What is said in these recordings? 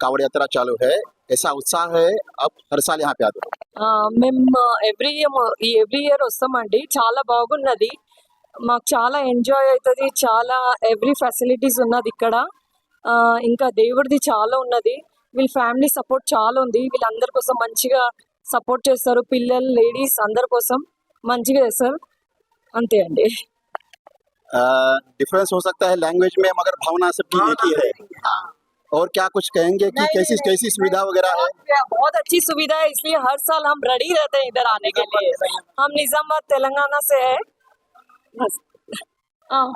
कावड़ यात्रा चालू है ऐसा उत्साह है अब हर साल यहाँ पे आते हो ఆ, మేము ఎవ్రీ ఎవ్రీ ఇయర్ వస్తామండి చాలా బాగున్నది మాకు చాలా ఎంజాయ్ అవుతుంది చాలా ఎవ్రీ ఫెసిలిటీస్ ఉన్నది ఇక్కడ ఆ, ఇంకా దేవుడిది చాలా ఉన్నది వీళ్ళ ఫ్యామిలీ సపోర్ట్ చాలా ఉంది వీళ్ళందరి కోసం మంచిగా సపోర్ట్ చేస్తారు పిల్లలు లేడీస్ అందరి కోసం మంచిగా చేస్తారు అంతే అండి डिफरेंस हो सकता है लैंग्वेज में मगर भावना सबकी एक ही है हाँ और क्या कुछ कहेंगे कि कैसी कैसी सुविधा वगैरह है बहुत बहुत अच्छी सुविधा है इसलिए हर साल हम रेडी रहते हैं इधर आने के लिए हम निजामाबाद तेलंगाना से है बस हाँ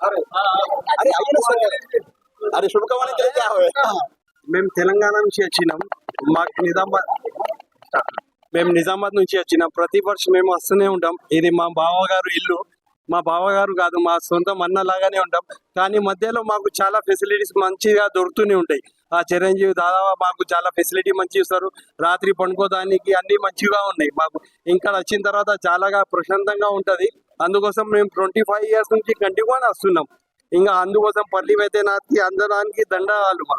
अरे आइए ना सर अरे शुभकामना के लिए क्या हुए మేము తెలంగాణ నుంచి వచ్చినాం మాకు నిజామాబాద్ మేము నిజామాబాద్ నుంచి వచ్చినాం ప్రతి వర్షం మేము వస్తూనే ఉంటాం ఇది మా బావగారు ఇల్లు మా బావగారు కాదు మా సొంతం అన్న లాగానే ఉంటాం కానీ మధ్యలో మాకు చాలా ఫెసిలిటీస్ మంచిగా దొరుకుతూనే ఉంటాయి ఆ చిరంజీవి దాదాపు మాకు చాలా ఫెసిలిటీ మంచి ఇస్తారు రాత్రి పండుకోదానికి అన్ని మంచిగా ఉన్నాయి మాకు ఇంకా వచ్చిన తర్వాత చాలాగా ప్రశాంతంగా ఉంటుంది అందుకోసం మేము ట్వంటీ ఫైవ్ ఇయర్స్ నుంచి కంటిన్యూగా వస్తున్నాం ఇంకా అందుకోసం పల్లి వైద్యనాథ్కి అందడానికి దండాలు మా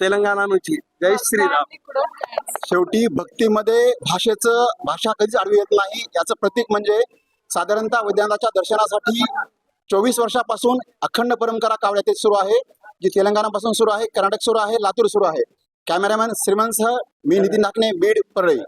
తెలంగాణ నుంచి జై శ్రీరామ్ शेवटी భక్తి మధ్య भाषा భాష आडवी येत యాచ याचं प्रतीक साधारणतः वैद्यनाथाच्या दर्शनासाठी चोवीस वर्षापासून अखंड परंपरा कावड्यात सुरू आहे जी तेलंगणापासून सुरू आहे कर्नाटक सुरू आहे लातूर सुरू आहे. कॅमेरामॅन श्रीमंतसह मी नितीन नाकणे बीड परळी.